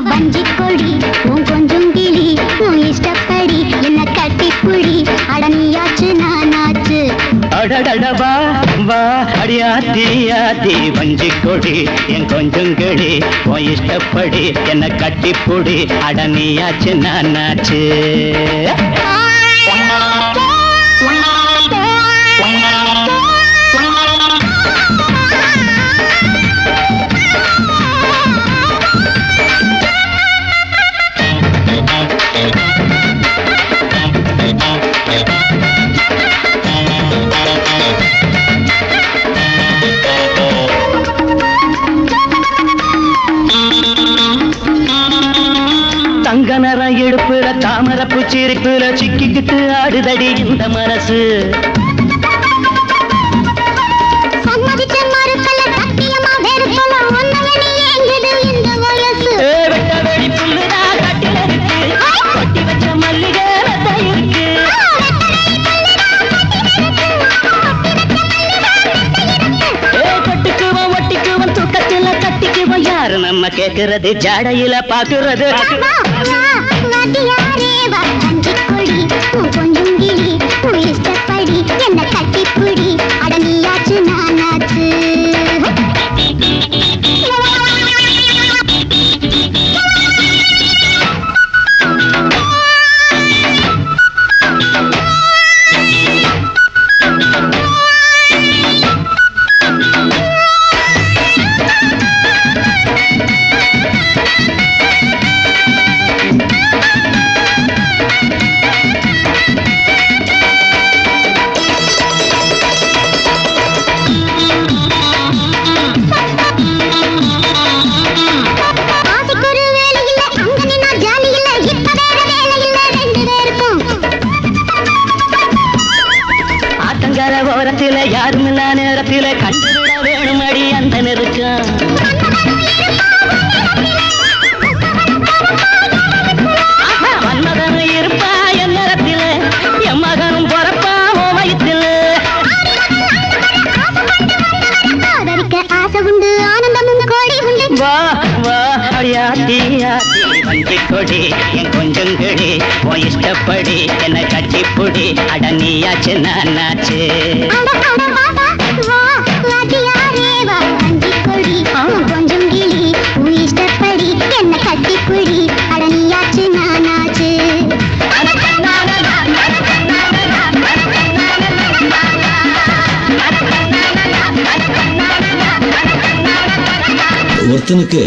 வஞ்சி கொடி உன் கொஞ்சம் கிளி உன் இஷ்டப்படி என்ன கட்டி புடி அடனியாச்சு நானாச்சு. அடடடவா வா அடியாத்தி ஆத்தி வஞ்சி கொடி என் கொஞ்சம் கெடி உன் இஷ்டப்படி என்ன கட்டிப்புடி. அடனியாச்சு நானாச்சு. தங்க நிறம் எடுப்புல தாமரப்பு சிரிப்புல சிக்கிக்கிட்டு ஆடுதடி இந்த மனசு. யாரு நம்ம கேக்குறது ஜாடையில பாக்குறது இல்ல நேரத்தில கண்டுவிட வேணும் அடி அந்த நெருக்கம். மன்மதனும் இருப்பா என் நேரத்தில என் மகனும் பொறப்பா ஓ வயிற்றில. ஆசை உண்டு ஆனந்தமும் கோடி உண்டு. வா வா அடியாத்தி வஞ்சி கொடி என் கொஞ்சம் கெடி உன் இஷ்டப்படி என்ன கட்டிப்புடி நானாச்சு. அட, அட, வா, ஒருத்தனுக்கு